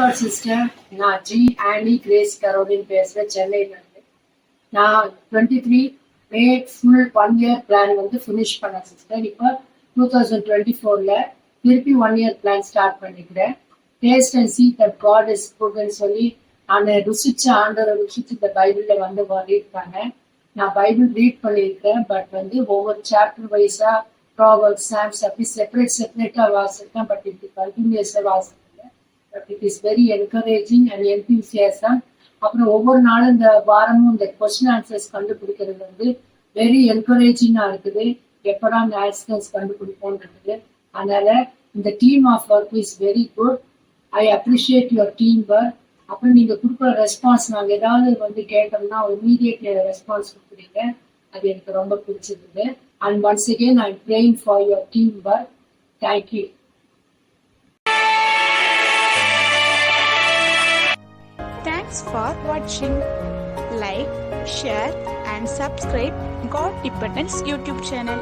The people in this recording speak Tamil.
வணக்கம் சிஸ்டர் நான் ஜி ஆனி கிரேஸ் கரோலின் பேசுகிறேன் சென்னையிலேருந்து நான் twenty three May full one year plan வந்து ஃபினிஷ் பண்ணேன் சிஸ்டர் இப்போ டூ தௌசண்ட் டுவெண்ட்டி ஃபோரில் திருப்பி ஒன் இயர் பிளான் ஸ்டார்ட் பண்ணிக்கிறேன். Taste and see that God is குட்னு சொல்லி நான் ருசிச்ச ஆண்டரை ருசிச்சு இந்த பைபிளில் வந்து இருக்காங்க நான் பைபிள் ரீட் பண்ணியிருக்கேன் பட் வந்து ஒவ்வொரு சாப்டர் வைஸாக ப்ராவர்ஸ் சாம்ஸ் அப்படி செப்பரேட் செப்பரேட்டாக வாசிருக்கேன் பட் இப்படி கண்டினியூஸாக வாசிருக்கேன் it is very encouraging and enthusiasm அப்புறம் ஒவ்வொரு நாளும் இந்த வாரமும் இந்த கொஸ்டின் ஆன்சர்ஸ் கண்டுபிடிக்கிறது வந்து வெரி என்கரேஜிங்காக இருக்குது. எப்படா இந்த ஆன்சர்ஸ் கண்டுபிடிப்போன்றது அதனால இந்த team of work is very good I appreciate your team work அப்புறம் நீங்கள் கொடுக்குற ரெஸ்பான்ஸ் நாங்கள் ஏதாவது வந்து கேட்டோம்னா இமீடியட் ரெஸ்பான்ஸ் கொடுக்குறீங்க. அது எனக்கு ரொம்ப பிடிச்சிருக்குது and once again I praying for your team work thank you For watching. Like, share and subscribe God Dependence YouTube channel.